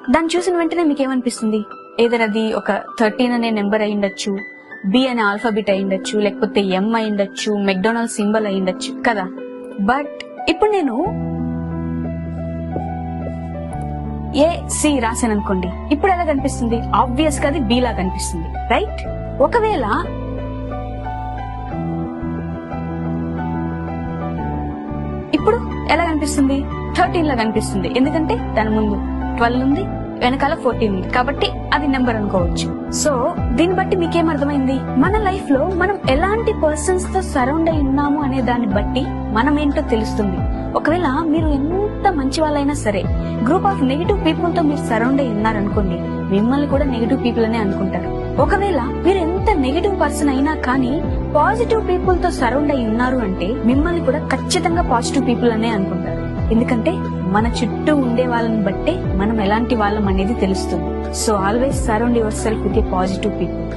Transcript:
దాన్ని చూసిన వెంటనే మీకు ఏమనిపిస్తుంది ఏదర్ అది ఒక థర్టీన్ అనే నెంబర్ అయి ఉండొచ్చు బి అనే ఆల్ఫాబెట్ అయి ఉండొచ్చు లేకపోతే ఎం అయి ఉండొచ్చు మెక్డొనాల్డ్ సింబల్ అయి ఉండొచ్చు కదా? బట్ ఇప్పుడు నేను ఏ సి రాశాను అనుకోండి ఇప్పుడు ఎలా కనిపిస్తుంది? ఆబ్వియస్గా అది బి లా కనిపిస్తుంది రైట్ ఒకవేళ ఇప్పుడు ఎలా కనిపిస్తుంది? థర్టీన్ లా కనిపిస్తుంది ఎందుకంటే దాని ముందు ట్వెల్వ్ ఉంది వెనకాల ఫోర్టీన్ ఉంది. కాబట్టి అది నెంబర్ అనుకోవచ్చు. సో దీన్ని బట్టి మీకేం అర్థమైంది? మన లైఫ్లో మనం ఎలాంటి పర్సన్స్తో సరౌండ్ అయి ఉన్నాము అనే దాన్ని బట్టి మనం ఏంటో తెలుస్తుంది. ఒకవేళ మీరు ఎంత మంచి వాళ్ళైనా సరే గ్రూప్ ఆఫ్ నెగిటివ్ పీపుల్తో మీరు సరౌండ్ అయి ఉన్నారనుకోండి మిమ్మల్ని కూడా నెగిటివ్ పీపుల్ అనే అనుకుంటారు. ఒకవేళ మీరు ఎంత నెగిటివ్ పర్సన్ అయినా కానీ పాజిటివ్ పీపుల్తో సరౌండ్ అయి ఉన్నారు అంటే మిమ్మల్ని కూడా ఖచ్చితంగా పాజిటివ్ పీపుల్ అనే అనుకుంటారు. ఎందుకంటే మన చుట్టూ ఉండే వాళ్ళని బట్టే మనం ఎలాంటి వాళ్ళం అనేది తెలుస్తుంది. So always surround yourself with a positive people